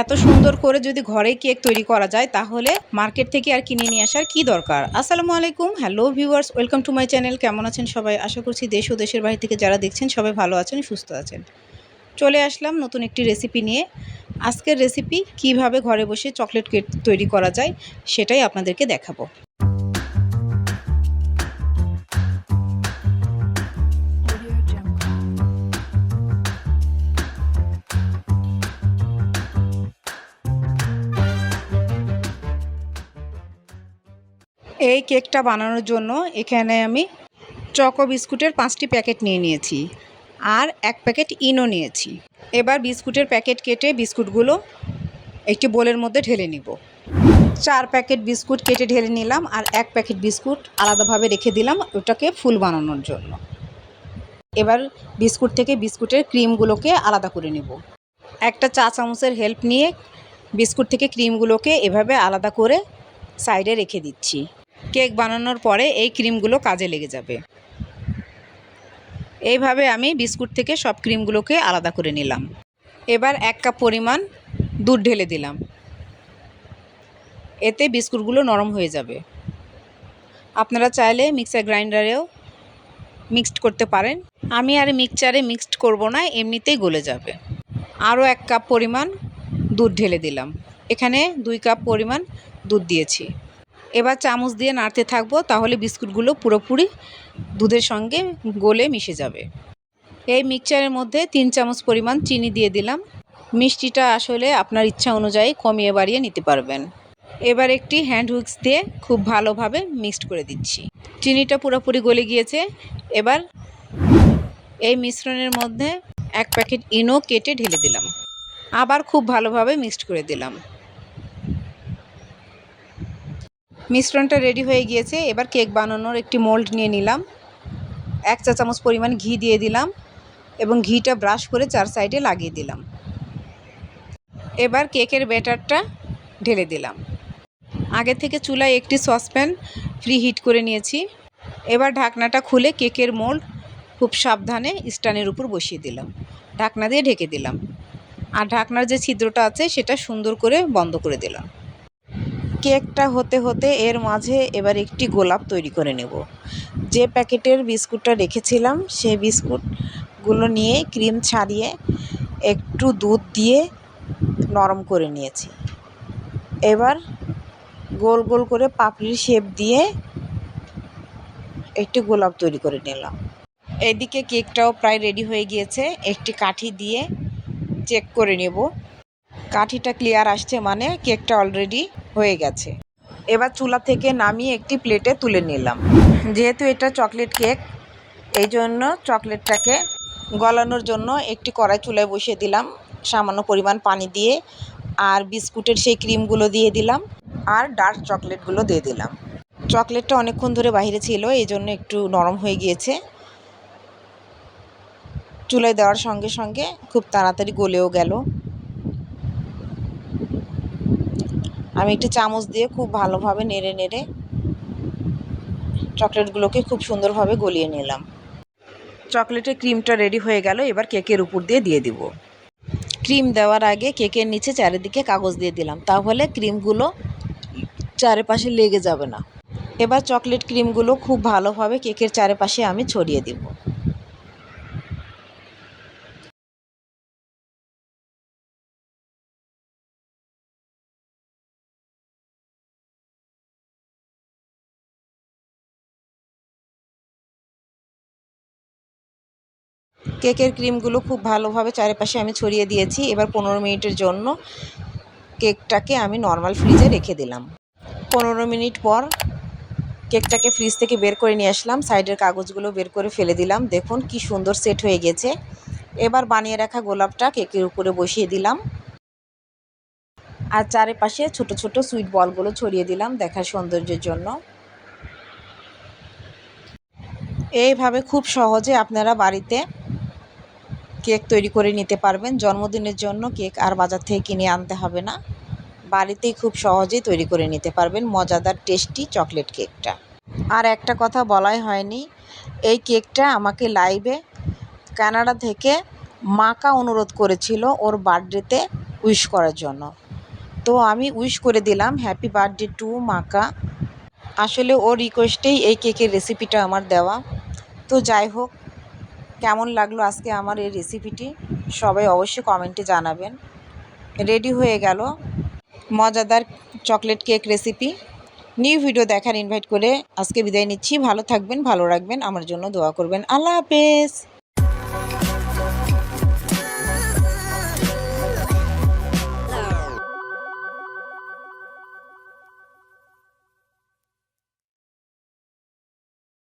এত সুন্দর করে যদি ঘরে কেক তৈরি করা যায়, তাহলে মার্কেট থেকে আর কিনে নিয়ে আসার কি দরকার? আসসালামু আলাইকুম, hello viewers, welcome to my channel. কেমন আছেন সবাই? আশা করছি দেশ ও দেশের বাইরে থেকে যারা দেখছেন, সবাই ভালো আছেন, সুস্থ আছেন। চলে আসলাম নতুন একটি রেসিপি নিয়ে। আজকের রেসিপি কীভাবে ঘরে বসে চকলেট কেক তৈরি করা যায়, সেটাই আপনাদেরকে দেখাবো। এই কেকটা বানানোর জন্য এখানে আমি চকো বিস্কুটের পাঁচটি প্যাকেট নিয়ে নিয়েছি আর এক প্যাকেট ইনো নিয়েছি। এবার বিস্কুটের প্যাকেট কেটে বিস্কুটগুলো একটি বোলের মধ্যে ঢেলে নিব। চার প্যাকেট বিস্কুট কেটে ঢেলে নিলাম আর এক প্যাকেট বিস্কুট আলাদাভাবে রেখে দিলাম ওটাকে ফুল বানানোর জন্য। এবার বিস্কুট থেকে বিস্কুটের ক্রিমগুলোকে আলাদা করে নেব। একটা চা চামচের হেল্প নিয়ে বিস্কুট থেকে ক্রিমগুলোকে এভাবে আলাদা করে সাইডে রেখে দিচ্ছি। কেক বানানোর পরে এই ক্রিমগুলো কাজে লেগে যাবে। এইভাবে আমি বিস্কুট থেকে সব ক্রিমগুলোকে আলাদা করে নিলাম। এবার এক কাপ পরিমাণ দুধ ঢেলে দিলাম। এতে বিস্কুটগুলো নরম হয়ে যাবে। আপনারা চাইলে মিক্সার গ্রাইন্ডারেও মিক্সড করতে পারেন। আমি আর মিক্সচারে মিক্সড করব না, এমনিতেই গলে যাবে। আরও এক কাপ পরিমাণ দুধ ঢেলে দিলাম। এখানে দুই কাপ পরিমাণ দুধ দিয়েছি। এবার চামচ দিয়ে নাড়তে থাকব, তাহলে বিস্কুটগুলো পুরোপুরি দুধের সঙ্গে গলে মিশে যাবে। এই মিক্সচারের মধ্যে তিন চামচ পরিমাণ চিনি দিয়ে দিলাম। মিষ্টিটা আসলে আপনার ইচ্ছা অনুযায়ী কমিয়ে বাড়িয়ে নিতে পারবেন। এবার একটি হ্যান্ড হুইক্স দিয়ে খুব ভালোভাবে মিক্সড করে দিচ্ছি। চিনিটা পুরোপুরি গলে গিয়েছে। এবার এই মিশ্রণের মধ্যে এক প্যাকেট ইনো কেটে ঢেলে দিলাম। আবার খুব ভালোভাবে মিক্সড করে দিলাম। মিশ্রণটা রেডি হয়ে গিয়েছে। এবার কেক বানানোর একটি মোল্ড নিয়ে নিলাম। এক চা চামচ পরিমাণ ঘি দিয়ে দিলাম এবং ঘিটা ব্রাশ করে চার সাইডে লাগিয়ে দিলাম। এবার কেকের ব্যাটারটা ঢেলে দিলাম। আগে থেকে চুলায় একটি সসপ্যান ফ্রি হিট করে নিয়েছি। এবার ঢাকনাটা খুলে কেকের মোল্ড খুব সাবধানে স্ট্যান্ডের উপর বসিয়ে দিলাম। ঢাকনা দিয়ে ঢেকে দিলাম। আর ঢাকনার যে ছিদ্রটা আছে, সেটা সুন্দর করে বন্ধ করে দিলাম। কেকটা হতে হতে এর মাঝে এবার একটি গোলাপ তৈরি করে নেব। যে প্যাকেটের বিস্কুটটা রেখেছিলাম, সেই বিস্কুটগুলো নিয়ে ক্রিম ছাড়িয়ে একটু দুধ দিয়ে নরম করে নিয়েছি। এবার গোল গোল করে পাপড়ির শেপ দিয়ে একটি গোলাপ তৈরি করে নিলাম। এদিকে কেকটাও প্রায় রেডি হয়ে গিয়েছে, একটি কাঠি দিয়ে চেক করে নেব। কাঠিটা ক্লিয়ার আসছে মানে কেকটা অলরেডি হয়ে গেছে। এবার চুলা থেকে নামিয়ে একটি প্লেটে তুলে নিলাম। যেহেতু এটা চকলেট কেক এই জন্য চকলেটটাকে গলানোর জন্য একটি কড়াই চুলায় বসিয়ে দিলাম। সামান্য পরিমাণ পানি দিয়ে আর বিস্কুটের সেই ক্রিমগুলো দিয়ে দিলাম আর ডার্ক চকলেটগুলো দিয়ে দিলাম। চকলেটটা অনেকক্ষণ ধরে বাইরে ছিল, এই জন্য একটু নরম হয়ে গিয়েছে। চুলায় দেওয়ার সঙ্গে সঙ্গে খুব তাড়াতাড়ি গলেও গেল। আমি একটি চামচ দিয়ে খুব ভালোভাবে নেড়ে নেড়ে চকলেটগুলোকে খুব সুন্দরভাবে গলিয়ে নিলাম। চকলেটের ক্রিমটা রেডি হয়ে গেল, এবার কেকের উপর দিয়ে দিয়ে দিব। ক্রিম দেওয়ার আগে কেকের নিচে চারিদিকে কাগজ দিয়ে দিলাম, তাহলে ক্রিমগুলো চারিপাশে লেগে যাবে না। এবার চকলেট ক্রিমগুলো খুব ভালোভাবে কেকের চারিপাশে আমি ছড়িয়ে দিব। কেকের ক্রিমগুলো খুব ভালোভাবে চারিপাশে আমি ছড়িয়ে দিয়েছি। এবার পনেরো মিনিটের জন্য কেকটাকে আমি নর্মাল ফ্রিজে রেখে দিলাম। পনেরো মিনিট পর কেকটাকে ফ্রিজ থেকে বের করে নিয়ে আসলাম। সাইডের কাগজগুলো বের করে ফেলে দিলাম। দেখুন কি সুন্দর সেট হয়ে গেছে। এবার বানিয়ে রাখা গোলাপটা কেকের উপরে বসিয়ে দিলাম। আর চারিপাশে ছোট ছোট সুইট বলগুলো ছড়িয়ে দিলাম দেখার সৌন্দর্যের জন্য। এইভাবে খুব সহজে আপনারা বাড়িতে কেক তৈরি করে নিতে পারবেন। জন্মদিনের জন্য কেক আর বাজার থেকে কিনে আনতে হবে না। বাড়িতেই খুব সহজেই তৈরি করে নিতে পারবেন মজাদার, টেস্টি চকলেট কেকটা। আর একটা কথা বলাই হয়নি, এই কেকটা আমাকে লাইভে কানাডা থেকে মাকা অনুরোধ করেছিল ওর বার্থডেতে উইশ করার জন্য। তো আমি উইশ করে দিলাম, হ্যাপি বার্থডে টু মাকা। আসলে ওর রিকোয়েস্টেই এই কেকের রেসিপিটা আমার দেওয়া। তো যাই হোক কেমন লাগল আজকে আমার এই রেসিপিটি সবাই অবশ্যই কমেন্টে জানাবেন। রেডি হয়ে গেল মজাদার chocolate cake recipe new video দেখার ইনভাইট করে আজকে বিদায় নিচ্ছি। ভালো থাকবেন, ভালো রাখবেন। আমার জন্য দোয়া করবেন। আল্লাহ হাফেজ।